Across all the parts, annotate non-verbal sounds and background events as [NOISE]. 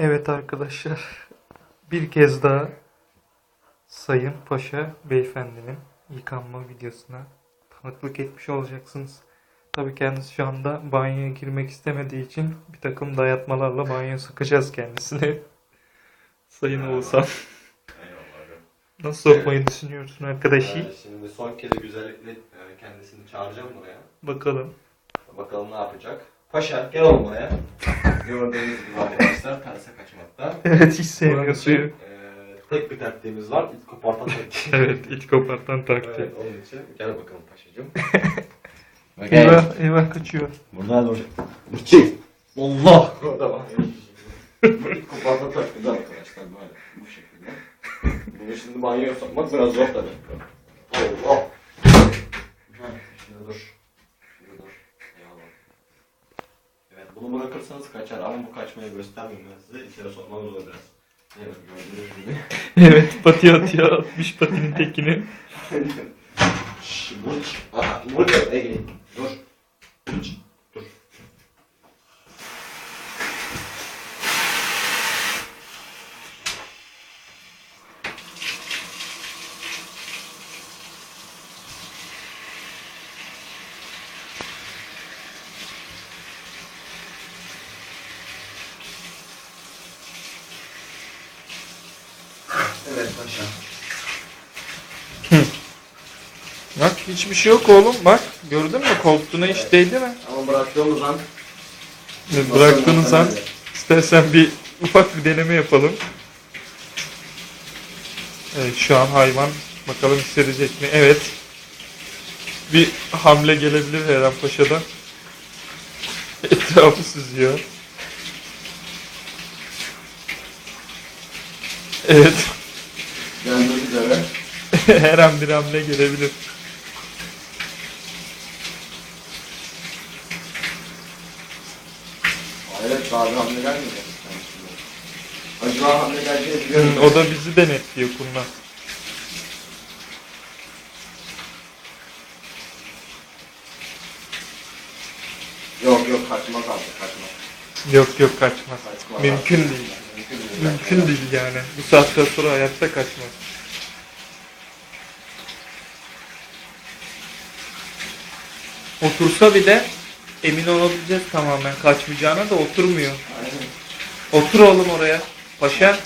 Evet arkadaşlar, bir kez daha Sayın Paşa Beyefendinin yıkanma videosuna tanıklık etmiş olacaksınız. Tabii kendisi şu anda banyoya girmek istemediği için bir takım dayatmalarla banyoya sokacağız kendisini. [LAUGHS] Sayın Oğuzhan, nasıl sokmayı düşünüyorsun arkadaşı? Ee, şimdi son kez güzellikle e, kendisini çağıracağım buraya. Bakalım. Bakalım ne yapacak. Paşa gel oğlum buraya. Gördüğünüz gibi arkadaşlar terse kaçmakta. Evet hiç sevmiyor suyu. e, tek bir taktiğimiz var. İlk kopartan taktiği. [LAUGHS] Evet, iç kopartan taktiği. Evet, onun için gel bakalım paşacığım. [LAUGHS] Eyvah, eyvah kaçıyor. Buradan doğru. İki. Allah. Tamam. Bu ilk kopartan taktiği arkadaşlar böyle. Bu şekilde. Bunu şimdi banyoya sokmak biraz zor tabii. Allah. Heh, Şimdi dur. Şimdi dur. Eyvallah. Evet bunu bırakırsanız kaçar ama bu kaçmayı göstermeyeyim ben size. İçeri sokmanız zor biraz. Evet gördüğünüz gibi. [LAUGHS] Evet, pati atıyor, atmış patinin tekini. [LAUGHS] Şşş, Burç. Aha, Burç. Ege. Evet paşa. Bak hiçbir şey yok oğlum bak. Gördün mü koltuğuna hiç değdi mi? Ama bıraktığımız an Bıraktığınız an istersen bir ufak bir deneme yapalım. Evet şu an hayvan bakalım hissedecek mi? Evet. Bir hamle gelebilir Eren Paşa'dan. [LAUGHS] Etrafı süzüyor. Evet. [LAUGHS] Her an bir hamle gelebilir. Evet daha bir hamle gelmeyecek. Acaba hamle geleceğini biliyorum. O da bizi denetliyor Kulna. Yok yok kaçmaz artık kaçmaz. Yok yok kaçmaz. Kaçmaz Mümkün artık. değil. Mümkün değil. Mümkün değil yani. Bu saatten sonra hayatta kaçmaz. Otursa bile emin olabileceğiz tamamen kaçmayacağına da oturmuyor. Aynen. Otur oğlum oraya. Paşa.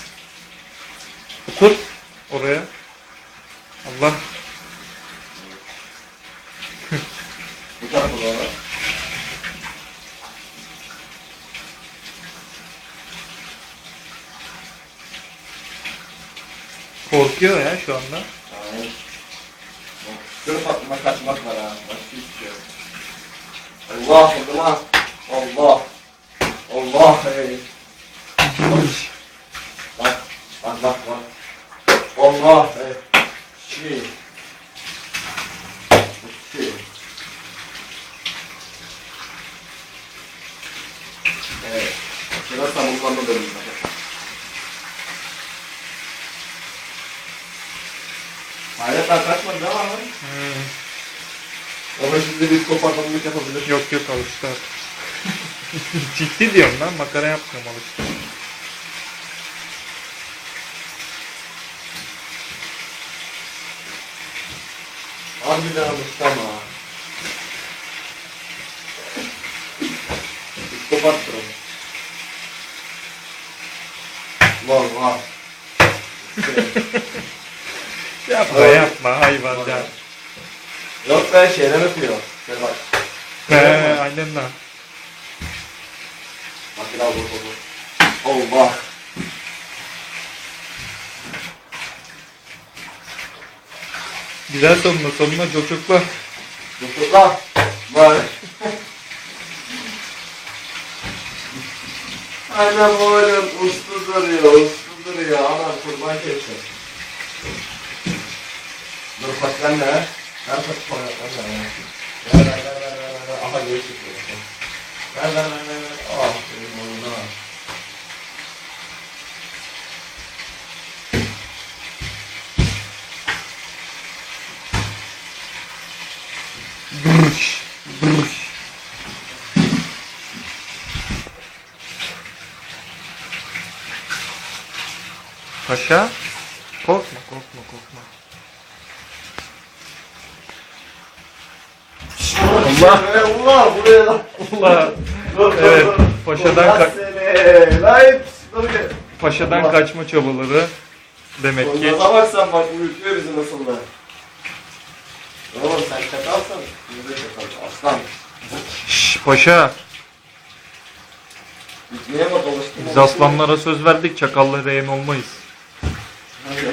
Otur oraya. Allah. [LAUGHS] Korkuyor ya şu anda. Aynen. Dur Fatma kaçmak var ha. Başka hiçbir şey yok. Allah. Allah. Allah. Hey. Bak. Bak bak bak. Allah. Şey. Şey. Evet. Sıra savunmanda dönüyor. Hayret kaçmadı ama. Hmm. Ama şimdi bir kopartmalık yapabilir. Yok yok alıştı artık. [LAUGHS] Ciddi diyorum lan makara yapmıyorum alıştı. Harbiden alıştı ama. Durum. Var var. Yapma yapma hayvan ya. Yok be şeyler yapıyor. Şöyle bak. He aynen lan. Bak bir daha vur vur. Allah. Güzel sonuna sonuna çocuklar. Yoksa var. Aynen böyle uslu duruyor, uslu duruyor. Aman kurban kessin. Dur bak sen Ver bak sonra sen de. Ver ver ver ver ver ver. Aha geri çıkıyor. Ver ver ver ver. ver. Ah benim oğluna. Brış, brış. Paşa. Korkma korkma korkma. Allah! Allah! Buraya lan! Allah. Dur Evet, dur. paşadan Allah ka- seni! Lan! Dur bir. Paşadan Allah. kaçma çabaları. Demek ki Nasıl baksan bak uyutuyor bizi nasıl da. Oğlum sen çakalsın. Biz de çakal. Aslan. Şşş paşa. Biz aslanlara söz verdik çakallara yem olmayız. Hadi.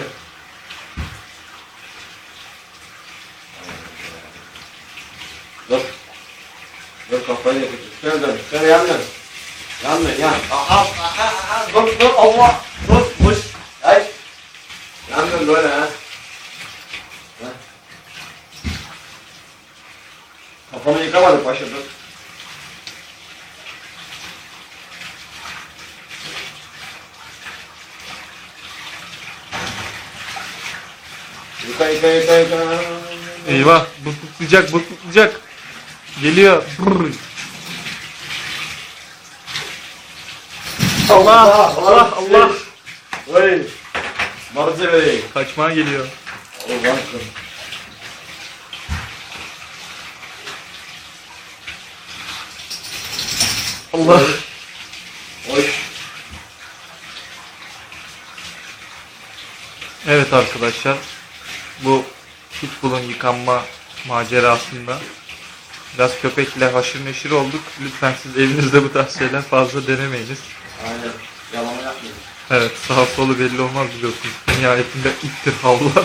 Dur. Dur kafayı yapacağız. Şöyle dön. Şöyle yan dön. Yan dön yan. Aha, aha, aha. Dur dur Allah. Dur boş. Ay. Yan dön böyle ha. Ha. Kafamı yıkamadı paşa dur. Yıka yıka yıka yıka. Eyvah bıklıklayacak bıklıklayacak. Geliyor. Allah Allah Allah. Vay. Martı vereyim. Kaçmaya geliyor. Allah Allah. Oy. Evet arkadaşlar. Bu pitbull'un yıkanma macerasında biraz köpekle haşır neşir olduk. Lütfen siz evinizde bu tarz şeyler fazla denemeyiniz. Aynen. Yalama yapmayın. Evet sağ solu belli olmaz biliyorsunuz. Nihayetinde ittir havlar. [LAUGHS]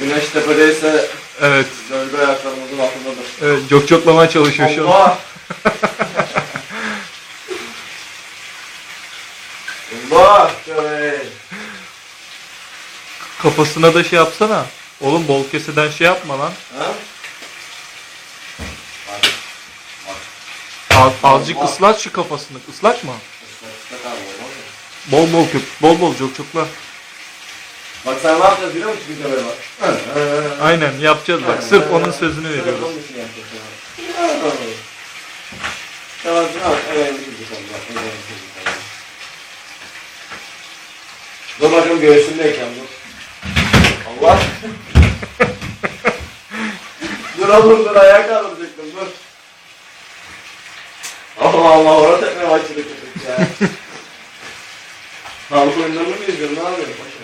Güneş tepedeyse Evet. gölge ayaklarımızın altındadır. Evet çok çoklamaya çalışıyor şu an. Allah! [LAUGHS] Allah! Şöyle. Kafasına da şey yapsana. Oğlum bol keseden şey yapma lan. Ha? Az, azıcık ıslat şu kafasını. Islak mı? Bol bol köp. Bol bol çok çokla. Bak sen ne yapacağız biliyor musun bir de böyle bak. Aynen yapacağız bak. Sırf onun sözünü veriyoruz. Tamam tamam. Dur göğsündeyken dur. Allah. [LAUGHS] dur oğlum dur ayağa kaldıracaktım dur. Allah Allah orada tekme başladı köpek ya. [LAUGHS] Halk oyunlarını mı izliyorsun ne yapıyorsun paşa?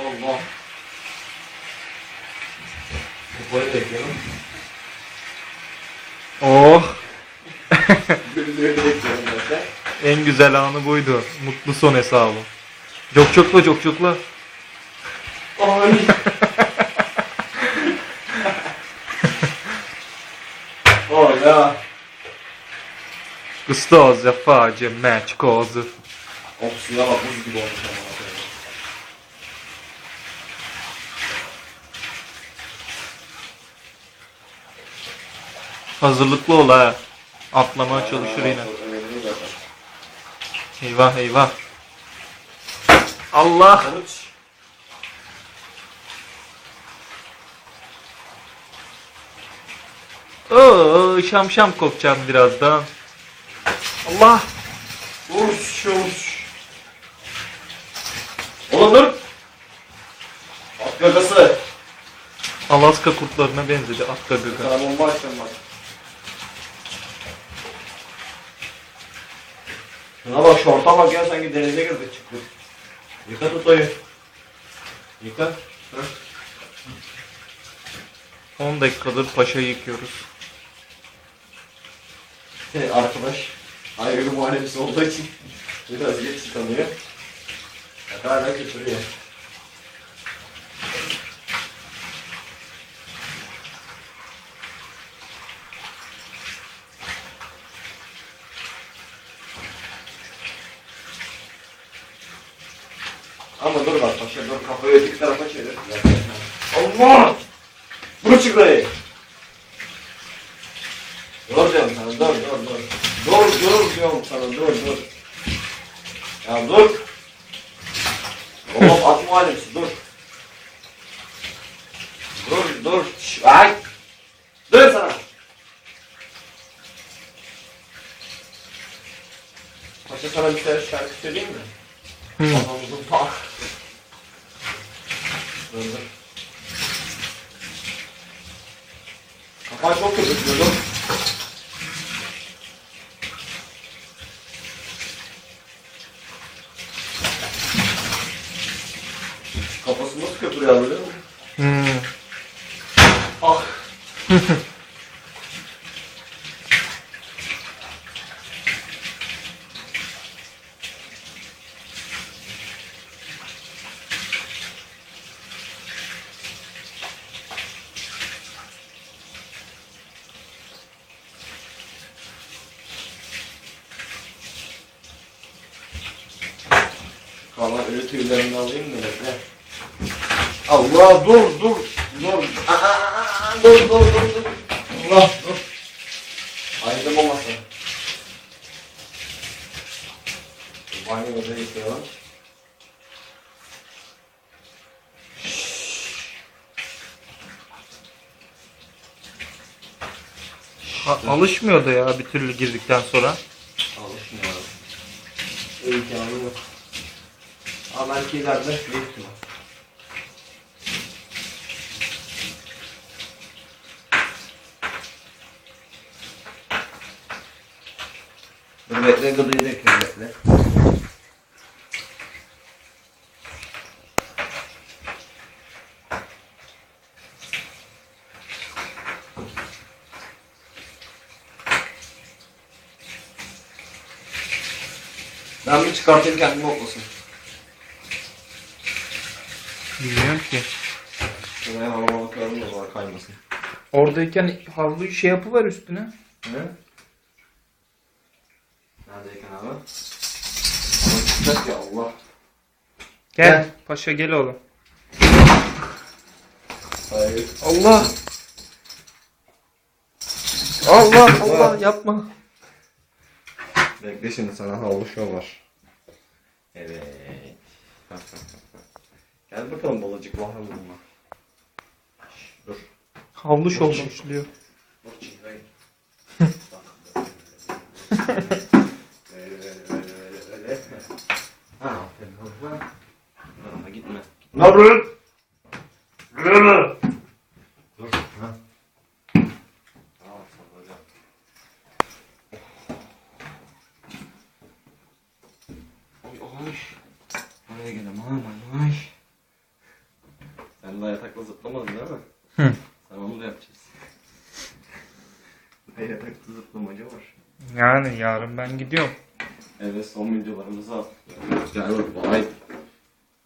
Allah. Kupayı bekliyorum. Oh. [LAUGHS] Bekliyorum. En güzel anı buydu. Mutlu son hesabı. Çok çokla çok çokla. Ay. Match cause. Of suya bak buz gibi olmuş ama. Hazırlıklı ol ha. Atlamaya çalışır yine. Eyvah eyvah. Allah. Sonuç. Oo, şam şam kokacağım birazdan. Allah. Uş uş. Oğlum dur. At gagası. Alaska kurtlarına benzedi at gagı. Sana bomba açtım bak. Şuna bak şorta bak ya sanki denize girdik çıktık. Yıka tutayı. Yıka. Hı? 10 dakikadır paşa yıkıyoruz. Şey, arkadaş ayrı muhallebisi olduğu için biraz geç. Ya hala götürüyor. Ama dur bak paşa dur kafayı öteki tarafa çevir. Allah! Bunu çık dur dur dur. Dur dur diyorum sana dur dur. Ya dur. Oğlum [LAUGHS] atma alemsin dur. Dur dur. Şş, ay. Dur sana. Paşa sana bir tane şarkı söyleyeyim mi? Hı. Kafamızın bak. Dur dur. Kafa çok kötü. Dur dur. Kalan ölü tüylerini alayım mı bekle. Allah dur dur dur. Aa, dur dur dur dur. Allah dur. Aydım olmasın. Banyoda yıkayalım. Alışmıyordu ya bir türlü girdikten sonra. Alışmıyor. İmkanı yok. Ama belki ileride büyük ihtimal. Dur bekle gıdıyı döküyorum bekle. Ben bir çıkartayım kendimi oklasın. Bilmiyorum ki. Şuraya hava bakalım da var kaymasın. Oradayken havluyu şey yapıver üstüne. Ne? Neredeyken abi? Ama çıkacak ya Allah. Gel. Gel. Paşa gel oğlum. Hayır. Allah. Allah Allah yapma. Bekle şimdi sana havlu şov var. Evet. Gel bakalım balacık var mı bununla? Dur. Havlu şov başlıyor. Dur. Ama [LAUGHS] gitme. Ne yapıyorsun? Böyle. Dur. Ha. Oy oy. Oraya gelem aman ay. Sen daha yatakla zıplamadın değil mi? Hı. Sen onu da yapacağız. Ne yatakta zıplamaca var. Yani yarın ben gidiyorum. Evet son videolarımızı al. Gel bak vay.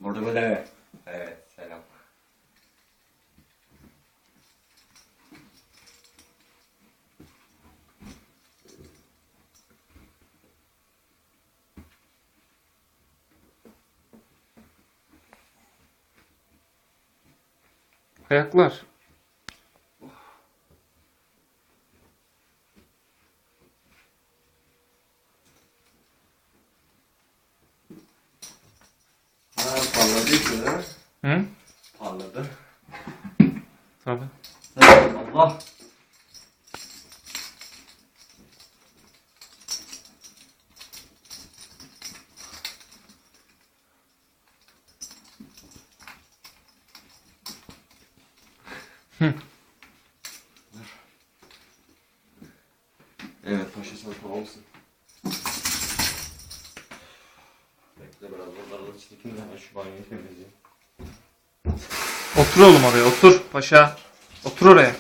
Burada böyle. Evet selam. Ayaklar. Ha parladı işte ha. Hı? Parladı. Tabii. Allah. Hı. Evet paşa sen tamamsın. Bekle biraz çekeyim de hemen şu banyoyu temizleyeyim. Otur oğlum oraya otur paşa. Otur oraya.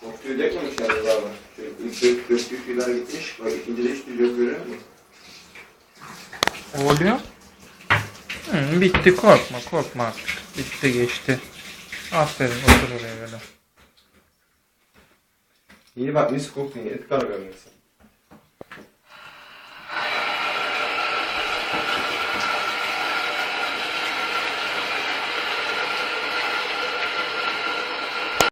Çok tüy dökmemişler abi. İlk döktüğü tüyler gitmiş. Bak ikinci de hiç tüy yok görüyor musun? Oluyor. Hı, bitti korkma korkma artık. Bitti geçti. Aferin otur oraya böyle. İyi bak mis koktun. Et kar görmeksin.